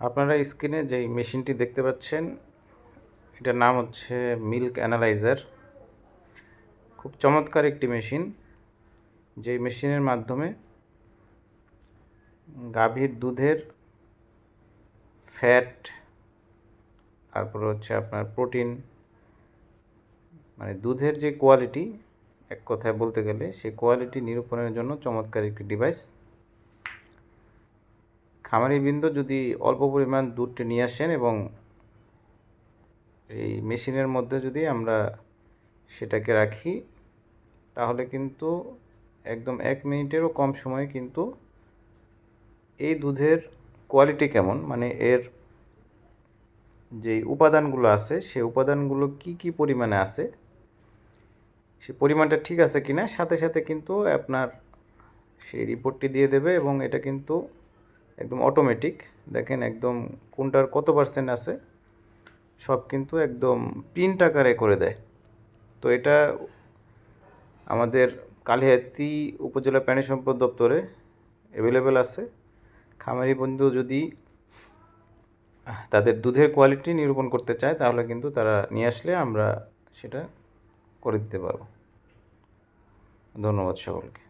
আপনারা স্ক্রিনে যেই মেশিনটি দেখতে পাচ্ছেন, এটার নাম হচ্ছে মিল্ক অ্যানালাইজার। খুব চমৎকার একটি মেশিন, যেই মেশিনের মাধ্যমে গাভীর দুধের ফ্যাট, তারপর হচ্ছে আপনার প্রোটিন মানে দুধের যে কোয়ালিটি, এক কথায় বলতে গেলে সেই কোয়ালিটি নিরূপণের জন্য চমৎকার একটি ডিভাইস। খামারি বৃন্দ যদি অল্প পরিমাণ দুধটি নিয়ে আসেন এবং এই মেশিনের মধ্যে যদি আমরা সেটাকে রাখি, তাহলে কিন্তু একদম এক মিনিটেরও কম সময়ে কিন্তু এই দুধের কোয়ালিটি কেমন? মানে এর যে উপাদানগুলো আছে, সেই উপাদানগুলো কি কি পরিমাণে আছে? সে পরিমাণটা ঠিক আছে কি না সাথে সাথে কিন্তু আপনার সেই রিপোর্টটি দিয়ে দেবে এবং এটা কিন্তু একদম অটোমেটিক দেখেন একদম কোনটার কত পার্সেন্ট আছে, সব কিন্তু একদম প্রিন্ট আকারে করে দেয়। তো এটা আমাদের কালিহাতি উপজেলা প্রাণী সম্পদ দপ্তরে অ্যাভেলেবেল আছে। খামারি বন্ধু যদি তাদের দুধের কোয়ালিটি নিরূপণ করতে চায়, তাহলে কিন্তু তারা নিয়ে আসলে আমরা সেটা করে দিতে পারব। ধন্যবাদ সকলকে।